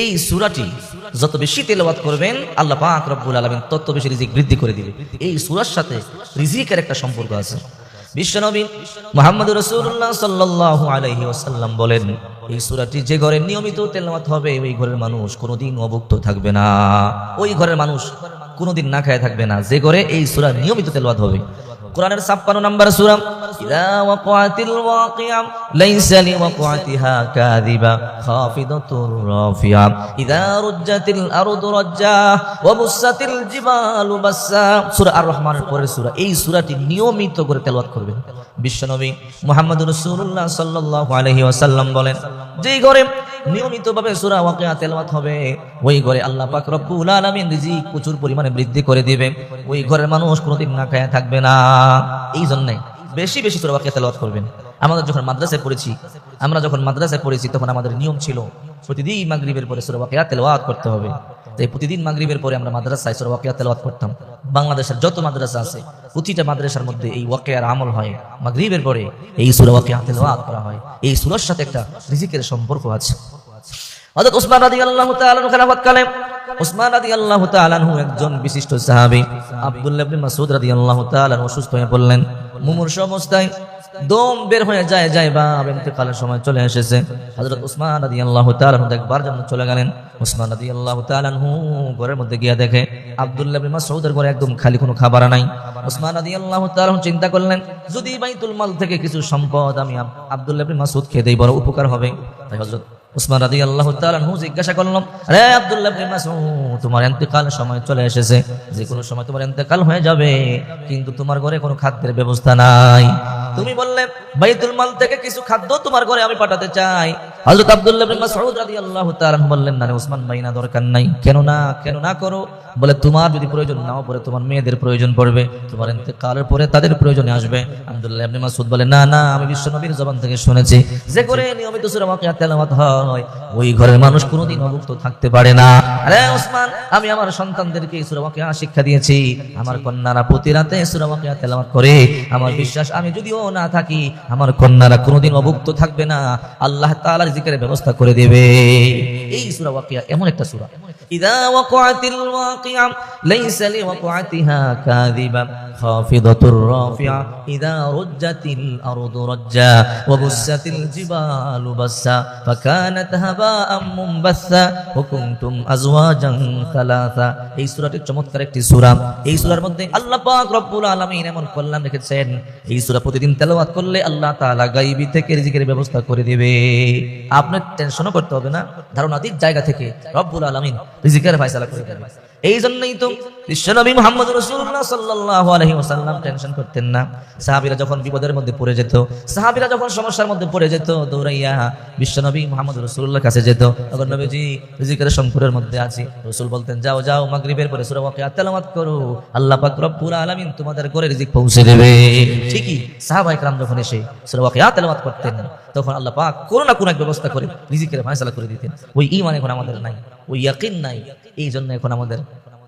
এই সুরাটি যত বেশি তেলাওয়াত করবেন, আল্লাহ পাক রব্বুল আলামিন তত বেশি রিজিক বৃদ্ধি করে দিবে। এই সূরার সাথে রিজিকের একটা সম্পর্ক আছে। বিশ্বনবী মোহাম্মদ রসুল্লাহ সাল্লাল্লাহু আলাইহি ওয়াসাল্লাম বলেন, এই সূরাটি যে ঘরে নিয়মিত তেলাওয়াত হবে, ওই ঘরের মানুষ কোনোদিন অভুক্ত থাকবে না। ওই ঘরের মানুষ কোনোদিন না খায় থাকবে না। যে ঘরে এই সুরা নিয়মিত তেলাওয়াত হবে কোরআনের 56 নম্বর সূরা, ইদা ওয়াকাতিল ওয়াকিয়া, লাইসা লিওয়াকাতিহা কাযিবা, খাফিদাতুর রাফিয়া, ইদা রুজ্জাতিল আরদু রাজ্জা, ওয়া বুসাতিল জিবালু বাসসা সূরা আর রহমানের পরের সূরা, এই নিয়মিত করে তেলাওয়াত করবেন। বিশ্বনবী মুহাম্মদুর রাসূলুল্লাহ সাল্লাল্লাহু আলাইহি ওয়াসাল্লাম বলেন, যেই ঘরে নিয়মিতভাবে সূরা ওয়াকিয়া তেলাওয়াত হবে। ওই ঘরে আল্লাহ পাক রব্বুল আলামিন রিজিক প্রচুর পরিমাণে বৃদ্ধি করে দিবে। ওই ঘরের মানুষ কোনোদিন না খায়া থাকবে না। এই জন্যে বেশি বেশি সূরা ওয়াকিয়া তেলাওয়াত করবেন। আমাদের যখন মাদ্রাসায় পড়েছি, আমরা যখন মাদ্রাসায় পড়েছি, তখন আমাদের নিয়ম ছিল প্রতিদিন মাগরিবের পরে সূরা ওয়াকিয়া তেলাওয়াত করতে হবে। তাই প্রতিদিন মাগরিবের পরে আমরা মাদ্রাসায় সূরা ওয়াকিয়া তেলাওয়াত করতাম। বাংলাদেশের যত মাদ্রাসা আছে, প্রতিটা মাদ্রাসার মধ্যে এই ওয়াকিয়ার আমল হয়। মাগরিবের পরে এই সূরা ওয়াকিয়া তেলাওয়াত করা হয়। এই সূরার সাথে একটা রিজিকের সম্পর্ক আছে। হযরত উসমান রাদিয়াল্লাহু খেলাফত কালে উসমান রাদিয়াল্লাহু তাআলা আনহু একজন বিশিষ্ট সাহাবী। আব্দুল্লাহ ইবনে মাসউদ রাদিয়াল্লাহু তাআলা অসুস্থ হয়ে পড়লেন। মুমূর্ষ অবস্থায় দম বের হয়ে যায় যায় বা ইন্তেকালের সময় চলে এসেছে। হযরত উসমান রাদিয়াল্লাহু তাআলা আনহু দেখবার জন্য চলে গেলেন। উসমান রাদিয়াল্লাহু তাআলা আনহু ঘরের মধ্যে গিয়ে দেখে, আব্দুল্লাহ ইবনে মাসউদের ঘরে একদম খালি কোনো খাবার নাই। উসমান রাদিয়াল্লাহু তাআলা আনহু চিন্তা করলেন, যদি বাইতুল মাল থেকে কিছু সম্পদ আমি আব- আব্দুল্লাহ ইবনে মাসউদ খেয়ে দেই, বড় উপকার হবে। তাই হযরত উসমান রাদি আল্লাহ তালু জিজ্ঞাসা করলাম রে আব্দুল্লাহ তোমার এন্তেকাল সময় চলে এসেছে। যে কোনো সময় তোমার এন্তেকাল হয়ে যাবে, কিন্তু তোমার ঘরে কোনো খাদ্যের ব্যবস্থা নাই। তুমি বললে, বাইতুল মাল থেকে কিছু খাদ্য তোমার ঘরে আমি পাঠাতে চাই। হযরত আব্দুল্লাহ ইবনে মাসউদ রাদিয়াল্লাহু তাআলা বললেন না রে মাইনা দরকার নাই। কেন না কেন না করো? বলে, তোমার যদি প্রয়োজন নাও পরে তোমার মেয়েদের প্রয়োজন পড়বে। তোমার ইন্তেকালের পরে তাদের প্রয়োজনে আসবে। আব্দুল্লাহ ইবনে মাসউদ বলে, না না, আমি বিশ্ব নবীর জবান থেকে শুনেছি। যে করে নিয়মিত সূরা ওয়াকিয়া তেলাওয়াত হয় ওই ঘরের মানুষ কোনোদিন অভুক্ত থাকতে পারে না। আরে ওসমান, আমি আমার সন্তানদেরকে এই সূরা ওয়াকিয়া শিক্ষা দিয়েছি। আমার কন্যারা প্রতি রাতে সূরা ওয়াকিয়া তেলাওয়াত করে। আমার বিশ্বাস, আমি যদিও না থাকি, আমার কন্যারা কোনোদিন অভুক্ত থাকবে না। আল্লাহ তাআলার জিকিরের ব্যবস্থা করে দেবে। এই সূরা ওয়াকিয়া এমন একটা সূরা। ইদা ওয়াকাতিল ওয়াকিয়া লাইসা কাযিবা খাফিদাতুর ইদা আরদু ওয়া জিবালু ফাকানাত এই জায়গা থেকে রব্বুল এই জন্যই তো বিশ্বনবী টেনশন করতেন না। সাহাবীরা যখন বিপদের মধ্যে পড়ে যেত, সাহাবীরা যখন সমস্যার মধ্যে পড়ে যেত, দৌড়াইয়া বিশ্বনবী মুহাম্মদ রাসূলুল্লাহর কাছে যেত তখন নবীজি রিজিকের সংকটের মধ্যে আছি রাসূল বলতেন যাও যাও মাগরিবের পরে সূরা ওয়াকিয়া তেলাওয়াত করো আল্লাহ পাক রব্বুল আলামিন তোমাদের করে রিজিক পৌঁছে দেবে ঠিকই সাহাবায়ে کرام যখন এসে সূরা ওয়াকিয়া তেলাওয়াত করতেন তখন আল্লাহ পাক কোনো না কোনো এক ব্যবস্থা করে রিজিকের ফয়সালা করে দিতেন ওই ঈমান এখন আমাদের নাই ওই ইয়াকিন নাই এই জন্য এখন আমাদের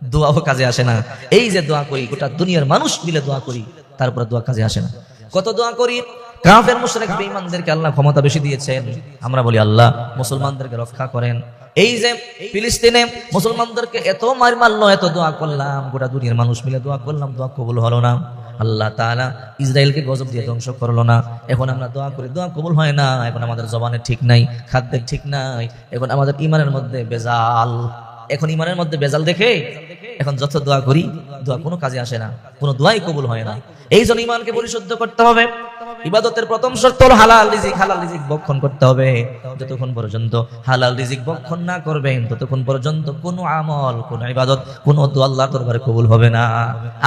দোয়াও কাজে আসে না এই যে দোয়া করি গোটা দুনিয়ার মানুষ মিলে দোয়া করি তারপরে দোয়া কাজে আসে না কত দোয়া করি কাফের, মুশরিক, বেঈমানদেরকে আল্লাহ ক্ষমতা বেশি দিয়েছেন। আমরা বলি, আল্লাহ, মুসলমানদেরকে রক্ষা করেন। এই যে ফিলিস্তিনে মুসলমানদেরকে এত মার মারলো, এত দোয়া করলাম, গোটা দুনিয়ার মানুষ মিলে দোয়া করলাম, দোয়া কবুল হলো না। আল্লাহ তাআলা ইসরায়েলকে গজব দিয়ে ধ্বংস করল না। এখন আমরা দোয়া করি, দোয়া কবুল হয় না। এখন আমাদের জবানে ঠিক নাই, খাদ্যের ঠিক নাই। এখন আমাদের ইমানের মধ্যে বেজাল। এখন ইমানের মধ্যে বেজাল দেখে এখন যত দোয়া করি, দোয়া কোনো কাজে আসে না, কোনো দোয়াই কবুল হয় না। এই জন্য ইমানকে পরিশুদ্ধ করতে হবে। ইবাদতের প্রথম শর্ত হলো হালাল রিজিক হালাল রিজিক বক্ষণ করতে হবে। যতক্ষণ পর্যন্ত হালাল রিজিক বক্ষণ না করবেন, ততক্ষণ পর্যন্ত কোনো আমল, কোনো ইবাদত, কোনো দোয়া আল্লাহর দরবারে কবুল হবে না।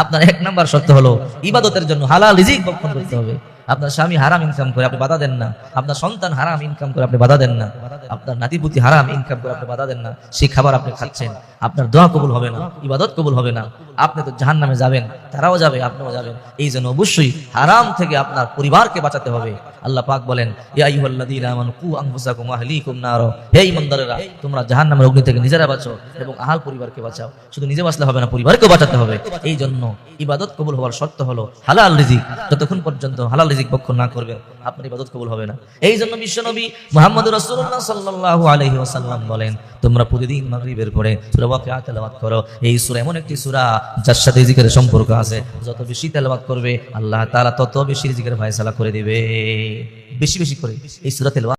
আপনার এক নাম্বার শর্ত হলো, ইবাদতের জন্য হালাল রিজিক বক্ষণ করতে হবে। আপনার স্বামী হারাম ইনকাম করে, আপনি বাধা দেন না। আপনার সন্তান হারাম ইনকাম করে, আপনি বাধা দেন না। আপনার নাতিপুতি হারাম ইনকাম করে, আপনি বাধা দেন না। সেই খাবার আপনি খাচ্ছেন। আপনার দোয়া কবুল হবে না, ইবাদত কবুল হবে না। আপনি তো জাহান নামে যাবেন, তারাও যাবে, আপনিও যাবেন। এই জন্য অবশ্যই হারাম থেকে আপনার পরিবারকে বাঁচাতে হবে। আল্লাহ পাক বলেন ঈমানদারেরা তোমরা জাহান্নামের অগ্নি থেকে নিজেরা বাঁচো এবং আহাল পরিবারকে বাঁচাও। শুধু নিজে বাঁচলে হবে না, পরিবারকেও বাঁচাতে হবে। এই জন্য ইবাদত কবুল হওয়ার শর্ত হলো হালাল রিজিক। যতক্ষণ পর্যন্ত হালাল রিজিক বক্ষণ না করবেন, আপনার ইবাদত কবুল হবে না। এই জন্য বিশ্বনবী মুহাম্মদ রাসূলুল্লাহ সাল্লাল্লাহু আলাইহি ওয়াসাল্লাম বলেন, তোমরা প্রতিদিন মাগরিবের পরে সূরা ওয়াকিয়া তেলাওয়াত করো। এই সূরা এমন একটি সূরা যার সাথে জিকের সম্পর্ক আছে, যত বেশি তেলবাদ করবে, আল্লাহ তালা তত বেশি জিকের ভাইসালা করে দিবে। বেশি বেশি করে। এই সুরা তেলাওয়াত